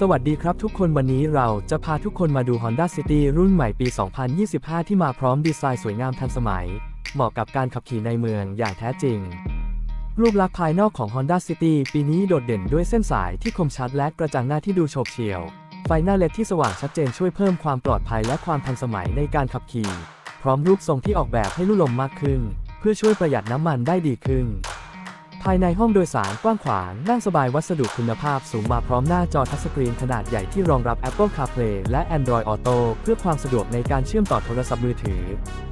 สวัสดีครับทุกคนวันนี้เราจะพาทุกคนมาดู Honda City รุ่นใหม่ปี 2025 ที่มาพร้อมดีไซน์สวยงามทันสมัย เหมาะกับการขับขี่ในเมืองอย่างแท้จริง รูปลักษณ์ภายนอกของ Honda City ปีนี้โดดเด่นด้วยเส้นสายที่คมชัดและกระจังหน้าที่ดูโฉบเฉี่ยว ไฟหน้าเลดที่สว่างชัดเจนช่วยเพิ่มความปลอดภัยและความทันสมัยในการขับขี่ พร้อมรูปทรงที่ออกแบบให้ลุ่มลมมากขึ้น เพื่อช่วยประหยัดน้ำมันได้ดีขึ้น ภายในห้องโดยสารกว้างขวาง นั่งสบายวัสดุคุณภาพสูงมาพร้อมหน้าจอทัชสกรีนขนาดใหญ่ที่รองรับ Apple CarPlay และ Android Auto เพื่อความสะดวกในการเชื่อมต่อโทรศัพท์มือถือ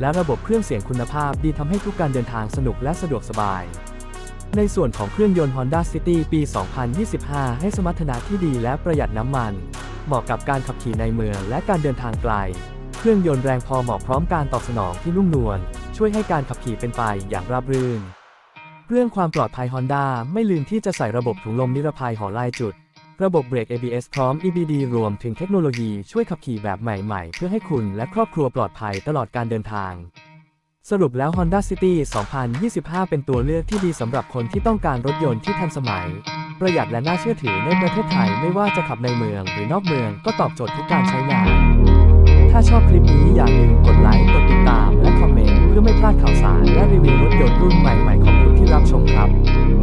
และระบบเครื่องเสียงคุณภาพดีทำให้ทุกการเดินทางสนุกและสะดวกสบาย ในส่วนของเครื่องยนต์ Honda City ปี 2025 ให้สมรรถนะที่ดีและประหยัดน้ำมัน เหมาะกับการขับขี่ในเมืองและการเดินทางไกล เครื่องยนต์แรงพอเหมาะพร้อมการตอบสนองที่นุ่มนวลช่วยให้การขับขี่เป็นไปอย่างราบรื่น เรื่องความปลอดภัย Honda ไม่ลืมที่จะใส่ระบบถุงลมนิรภัยหอลายจุด ระบบเบรก ABS พร้อม EBD รวมถึงเทคโนโลยีช่วยขับขี่แบบใหม่ๆ เพื่อให้คุณและครอบครัวปลอดภัยตลอดการเดินทาง สรุปแล้ว Honda City 2025 เป็นตัวเลือกที่ดีสำหรับคนที่ต้องการรถยนต์ที่ทันสมัย ประหยัดและน่าเชื่อถือในประเทศไทยไม่ว่าจะขับในเมืองหรือนอกเมืองก็ตอบโจทย์ทุกการใช้งาน ถ้าชอบคลิปนี้อย่าลืมกดไลค์กดติดตามและคอมเมนต์เพื่อไม่พลาดข่าวสารและรีวิวรถยนต์รุ่นใหม่ๆของ ชมครับ